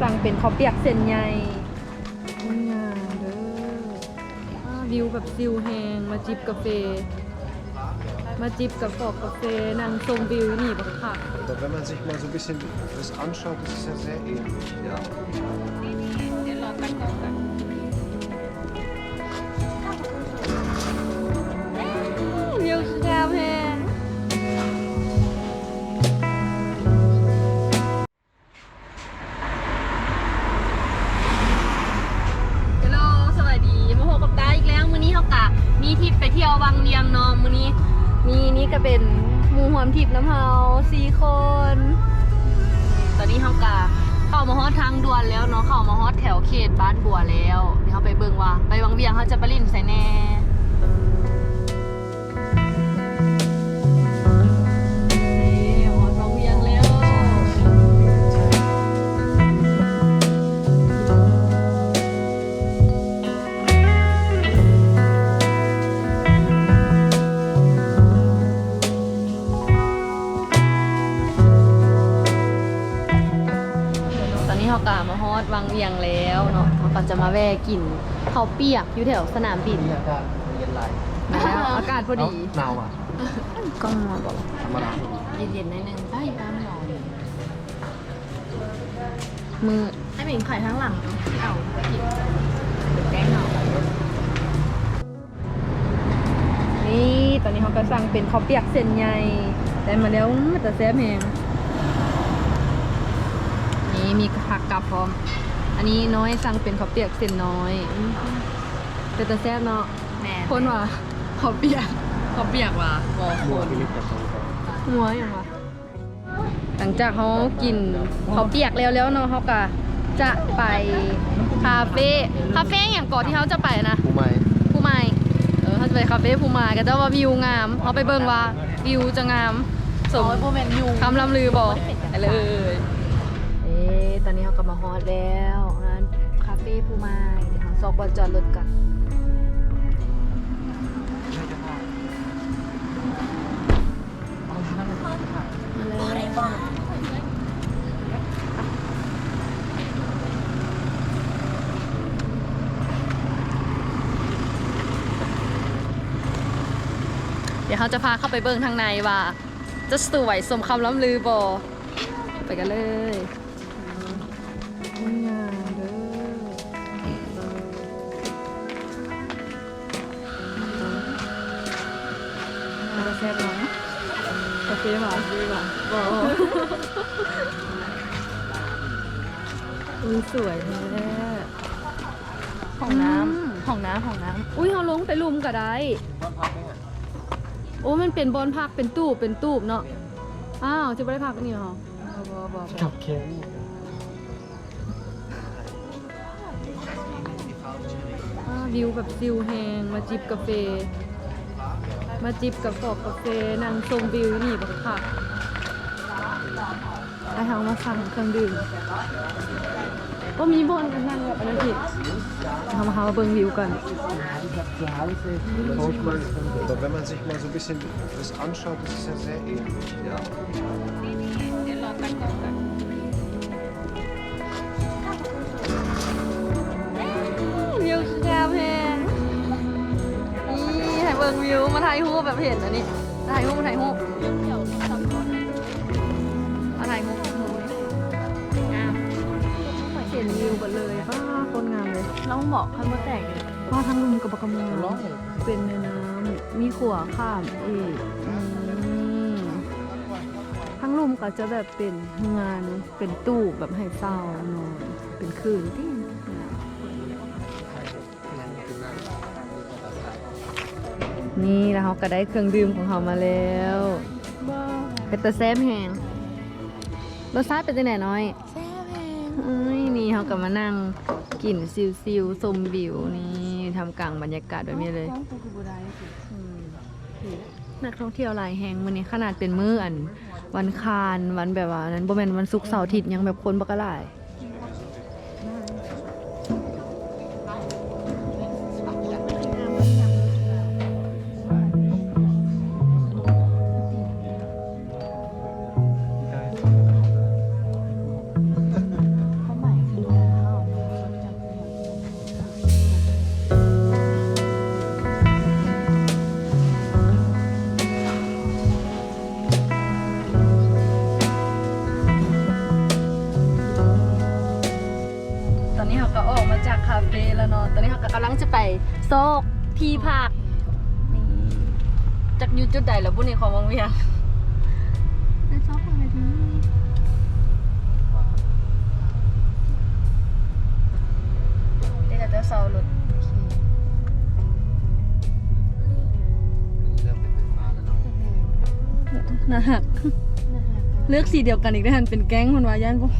สั่งเป็นข้าวเปียกเส้นใหญ่งามเด้ออ่าวิวแบบซิวแหงมาจิบกาแฟ มาจิบกับฟอกกาแฟนั่งชมวิวนี่บักคัก Aber wenn man sich mal so ein bisschen das anschaut, das ist ja sehr ähnlich. Ja. นแล้วเนาะเข้ามาฮอตแถวเขตบ้านบัวแล้ว เดี๋ยวเขาไปเบิ่งว่า ไปวังเวียงเขาจะไปลิ้นใส่แน่ วังเวียงแล้วเนาะเขาก็จะมาแวะกินข้าวเปียกอยู่แถวสนามบินอากาศเย็นไหลมาแล้วอากาศพอดีหนาวอะกล้องมาบอกธรรมดาเย็นๆนิดนึงใช่ตามหนอนมือให้เป็นไข่ทั้งหลังเนาะที่เอาผิดแกงเหานี่ตอนนี้เขาก็สั่งเป็นข้าวเปียกเส้นใหญ่ได้มาแล้วมันจะแซ่บแหงนี่มีผักกับพร้อมอั นนี้น้อยสั่งเป็นข้าวเปียกเส้นน้อยแต่จะแซ่บเนาะแม่คนว่าข้าวเปียกเขาเปียกว่ะบอกหมวกที่ลิฟต์กับตรงก่อนหัวอย่างวะหลังจากเขากินข้าวเปียกแล้วแล้วเนาะเขาก็จะไปคาเฟ่คาเฟ่อย่างก่อนที่เขาจะไปนะผู้ใหม่ภูไม้เออเขาจะไปคาเฟ่ภูไม้ก็จะว่าวิวงามเขาไปเบิ่งว่าวิวจะงามสโอ้มยโบแมนยูคำลำลือบอกไปเลยเอ๊ะตอนนี้เขาก็มาฮอดแล้วร้านคา เฟ่ภูไม้เดี๋ยวเขาซอกบอลจอดรถกันมาเลยเดี๋ยวเขาจะพาเข้าไปเบิ่งทางในว่า จะสวยสมคำล้ำลือบอไปกันเลยาแฟหวานดีว่ะบออุ้ยสวยแท้ของน้ำของน้ำของน้อุ้ยเขาลงไปลุมก็ได้โอ้มันเป็นบอลพักเป็นตู้เป็นตู้เนาะอ้าวจะไม่ได้พักนี่เหรอบ่บ่บ่บ่กับเค้กอ่าวิวแบบซิวแหงมาจิบกาแฟมาจิบกับฟอกกาแฟนั่งชมวิวนี่บักคัก ไอ้ทามาสั่งเครื่องดื่มก็มีบอลกันนั่งแบบนั้นผิดทำมาหามาเบิ่งวิวกัน Aber wenn man sich mal so ein bisschen das anschaut, das ist ja sehr ähnlich. Ja. วิวงามแฮงนี่ถ่ายเบิ่งวิวมาถ่ายรูปแบบเห็นอันนี้ถ่ายรูปมาถ่ายรูป งามเลยน้องบอกให้มาแตกเลยป้าทั้งลุมกับปากกำลังเป็นในน้ำมีขัวข้ามอีกอืมทั้งลุมก็จะแบบเป็นงานเป็นตู้แบบให้เศร้านอนเป็นคืนที่นี่แล้วเขาก็ได้เครื่องดื่มของเขามาแล้วบ้าเป็นตะแซมแหงรสชาติเป็นจังไหนน้อยแซ่บแพงเอ้ย นี่เขากลับมานั่งกินซิวซิวสมบิวนี่ทำกลางบรรยากาศแบบนี้เลยนักท่องเที่ยวหลายแห่งวันนี้ขนาดเป็นมื้ออัน วันคารวันแบบว่านั้นบ่แมนวันศุกร์เสาร์อาทิตย์ยังแบบคนบัก กะหลายจะไปโซกที่พักนี่จากอยู่จุดใดแล้วบุนี่ของวังเวียงเป็นโซกอะไรดีเดี๋ยวจะเซารถเริ่มเป็นไฟฟ้าแล้วเนาะนะฮักเลือกสีเดียวกันอีกได้วหันเป็นแก๊งคนว่าย่านพวก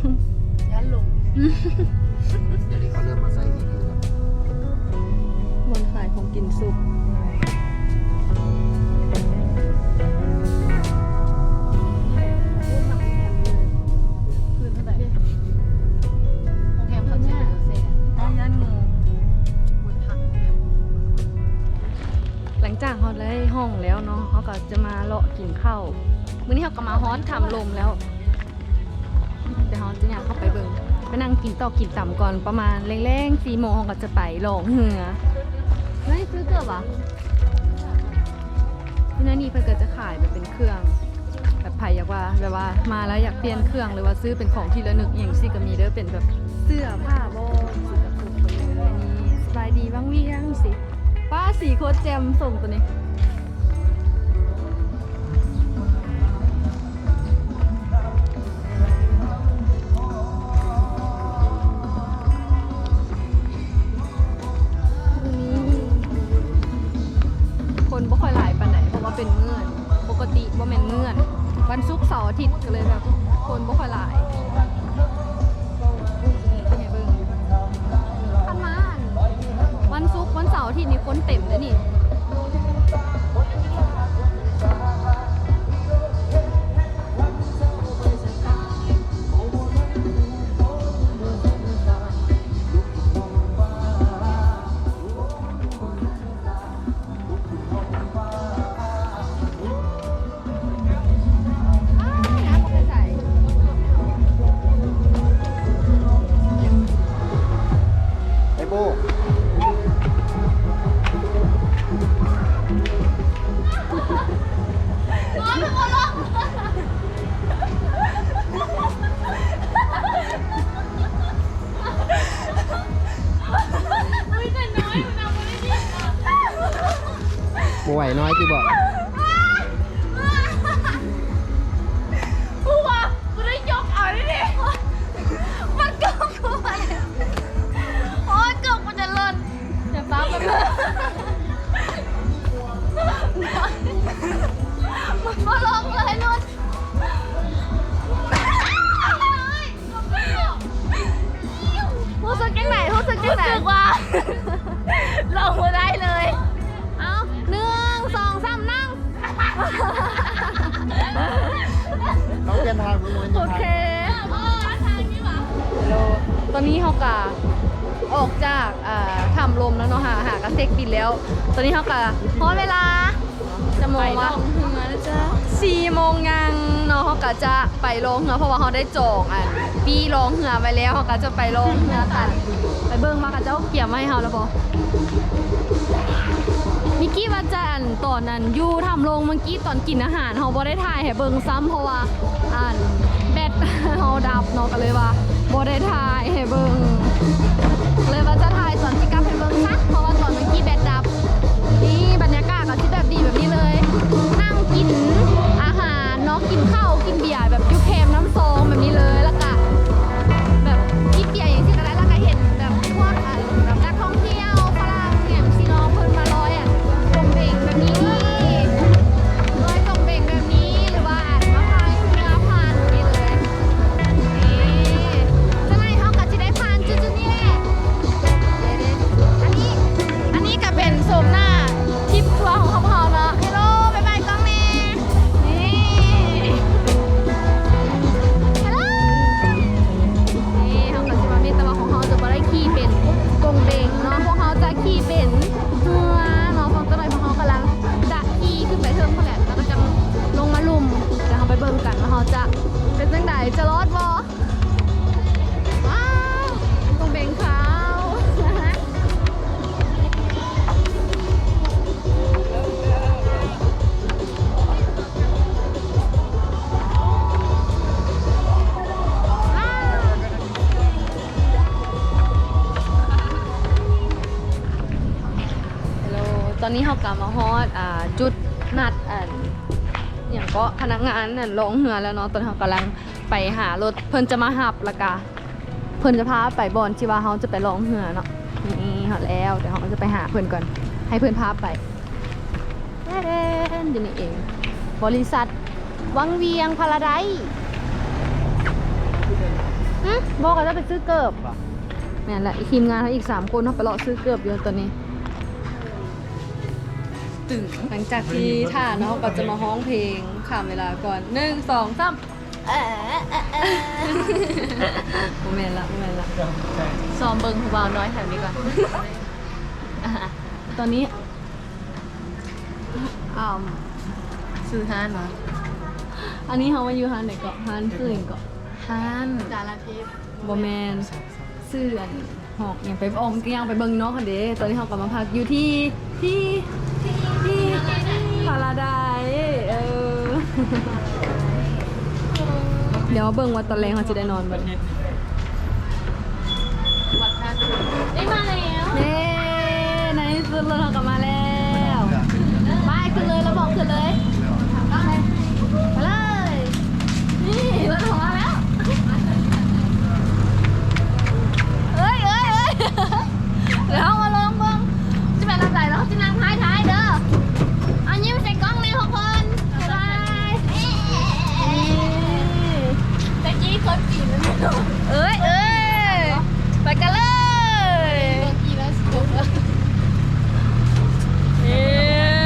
ยันลง เดี๋ยวนี้เขาเริ่มมาใส่อีกแล้วบนขายของกินสุก คืนเท่าไหร่โรงแรมเขาจะเป็นเซนได้ย่านงูบนพักโรงแรมหลังจากเขาได้ห้องแล้วเนาะเขาก็จะมาเลาะกินข้าวมื้อนี้เขาก็มาฮอตทำลมแล้ว เดี๋ยวเขาจะอยากเข้าไปเบิ่ง ไปนั่งกินต่อกินต่ำก่อนประมาณแรงๆสี่โมงก็จะไปลงเหือเฮ้ยซื้อเกือบอะที่นั่นนี่เพิ่นก็จะขายแบบเป็นเครื่อง แบบไผ่อยากว่าแบบว่ามาแล้วอยากเปลี่ยนเครื่องหรือว่าซื้อเป็นของที่ระลึกอย่างซี่ก็มีเด้อเป็นแบบเสื้อผ้าโบสีกระปุกคนเลยอันนี้สบายดีบ้างวียงสิป้าสีโคตรแจมส่งตัวนี้ บ่แม่นเมื่อนวันศุกร์เสาร์อาทิตย์ก็เลยแบบคนบ่ค่อยหลายให้เบิ่งคันมานวันศุกร์วันเสาร์อาทิตย์นี่คนเต็มเลยนี่ น้อยที่บอกกู นทางมึงมันโอเคโลตอนนี้เขากะออกจากอ่าทำลมแล้วเนาะหาหากระเซกบินแล้ว ตอนนี้เขากะพอเวลาจะโมงวะสี่โมงยังเนาะเขากะจะไปลงเรือเพราะว่าเขาได้จองอะปีลงเรือไปแล้วเขากะจะไปลงเรือกันไปเบิ้งมากะเจ้าเกี่ยมมาให้เขาแล้วบอ มิกกี้ว่าจะอันตอนนั้นยูทำลงเมื่อกี้ตอนกินอาหารเขาบ่ได้ถ่ายให้เบิ่งซ้ำเพราะว่าอ่านแบตเขาดับเนาะก็เลยว่าบ่ได้ถ่ายให้เบิ่ง ดอ่าจุดนัดอันอย่างก็พนักงานนั่นลงเหือแล้วเนาะตอนเขากำลังไปหารถเพิ่นจะมาหับและกะเพิ่นจะพาไปบอนที่ว่าเขาจะไปลองเหือเนาะนี่เขาแล้วเดี๋ยวเขาจะไปหาเพิ่นก่อน ให้เพิ่นพาไปแดนอยู่นี่เอง บริษัท วังเวียงพาราไดซ์หึบอกกันจะไปซื้อเกิบนี่นแหละอีกทีมงานทั้งอีก3คนเขาไปเลาะซื้อเกิบอยู่ตอนนี้ ตึงหลังจากที่ท่าเนาะก็จะมาฮ้องเพลงข้ามเวลาก่อนหนึ่งสองสามเอ๊ะเอ๊ะเอ๊ะโมเมนต์ละโมเมนต์ละซ้อมเบิงผู้บ่าวน้อยแถวนี้ก่อน ตอนนี้อ่าซื้อห้านมาอันนี้เขามาอยู่ฮานไหนเกาะฮานคือหยังเกาะห้านจาราเทพบอแมนเสื่อนหอกอย่างไปออมเกียงไปเบิงเนาะคันเด้ตอนนี้เขากลับมาพักอยู่ที่ที่ที่ เดี๋ยวเบิ่งว่าตอนแรงเขาจะได้นอนบ่เนี่ยวัดท่าตุเอ้ยมาแล้วเย้ในที่สุดเรากลับมาแล้วไปขึ้นเลยเราบอกขึ้นเลยไปไปเลย นี่รถของเราแล้วเอ้ยเอ้ยเอ้ยเดี๋ยวเอามาลองเบิ่งจะเป็นลำไส้แล้วเขาจะนั่งท้ายท้ายๆเด้อเอายิ้มใส่กล้องในทุกคนบ๊ายบายนี่ ตะกี้คนปีนแล้วไม่รู้ เอ้ยเอ้ยไปกันเลย ตะกี้แล้วสิบแล้ว เย้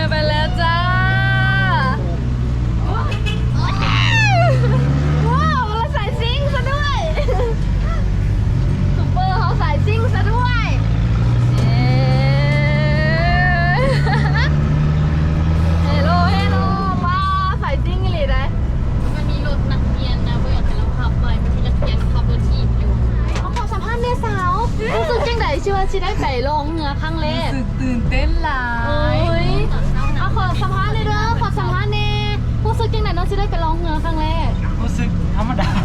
ไปแล้วจ้า ว้าวเราใส่ซิงค์ซะด้วยซุปเปอร์เขาใส่ซิงค์ซะด้วยเย้เฮลโลเฮลโลว้าวใส่ซิงค์อีหลีได้ มันมีรถนักเรียนนะเบื่อให้เราขับไปมันมีนักเรียนขับรถถีบอยู่ เขาขอสัมภาษณ์แม่สาวรู้สึกจังไดชื่อว่าชิได้ไปลองเหงือครั้งแรก สึกตื่นเต้นหลา โอ้ยเอาขอสัมภาษณ์เลยเด้อขอสัมภาษณ์แน่รู้สึกจังไดน้องชิได้ไปลองเหงือครั้งแรก รู้สึกธรรมดา ธรรมดา